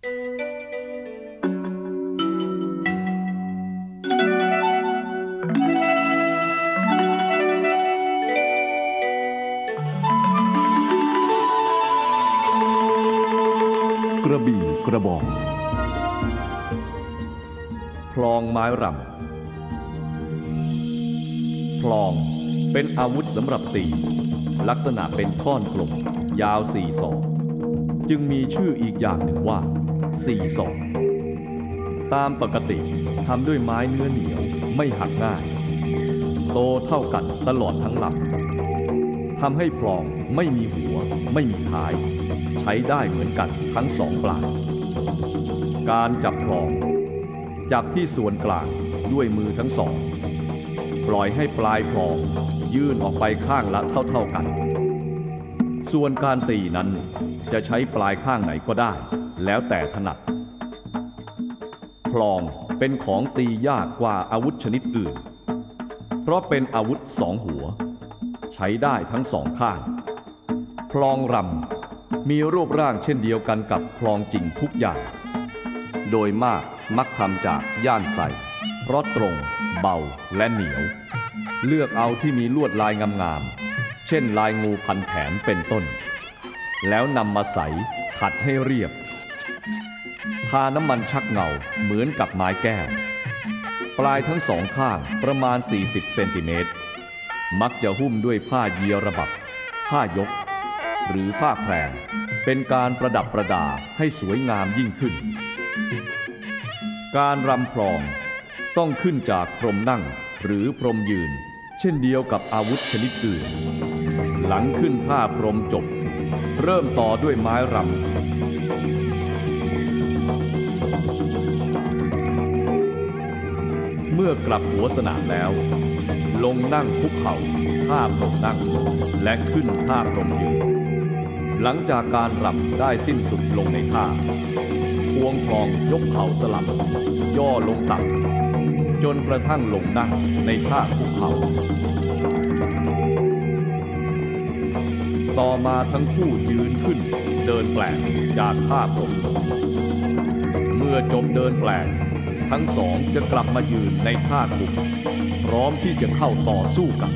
กระบี่กระบองพลองไม้รำพลองเป็นอาวุธสำหรับตี ลักษณะเป็นก้อนกลม ยาวสี่ศอก จึงมีชื่ออีกอย่างหนึ่งว่า สี่ศอกตามปกติทำด้วยไม้เนื้อเหนียวไม่หักง่าย โตเท่ากันตลอดทั้งลำทำให้พลองไม่มีหัว ไม่มีท้าย ใช้ได้เหมือนกันทั้งสองปลายการจับพลอง จับที่ส่วนกลางด้วยมือทั้งสอง ปล่อยให้ปลายพลองยื่นออกไปข้างละเท่าๆกัน ส่วนการตีนั้นจะใช้ปลายข้างไหนก็ได้ แล้วแต่ถนัด พลองเป็นของตียากกว่าอาวุธชนิดอื่น เพราะเป็นอาวุธสองหัว ใช้ได้ทั้งสองข้าง พลองรำมีรูปร่างเช่นเดียวกันกับพลองจริงทุกอย่าง โดยมากมักทำจากย่านใสเพราะตรง เบาและเหนียว เลือกเอาที่มีลวดลายงามๆ เช่นลายงูพันแขนเป็นต้น แล้วนำมาใสขัดให้เรียบ ทาน้ำมันชักเงาเหมือนกับไม้แก้ว ปลายทั้งสองข้างประมาณ 40 เซนติเมตร มักจะหุ้มด้วยผ้าเยียระบับ ผ้ายก หรือผ้าแพรเป็นการประดับประดาให้สวยงามยิ่งขึ้น การรำพลองต้องขึ้นจากพรมนั่งหรือพรมยืน เช่นเดียวกับอาวุธชนิดอื่น หลังขึ้นท่าพรมจบ เริ่มต่อด้วยไม้รำ มื่อกลับหัวสนามแล้ว ลงนั่งคุกเข่าท่าพรมนั่ง และขึ้นท่าพรมยืน หลังจากการรำได้สิ้นสุดลงในท่าพวงทองยกเข่าสลับ ย่อลงต่ำจนกระทั่งลงนั่งในท่าคุกเข่าต่อมาทั้งคู่ยืนขึ้น เดินแปลกจากท่าพรมเมื่อจบเดินแปลก ทั้งสองจะกลับมายืนในท่าคุมพร้อมที่จะเข้าต่อสู้กัน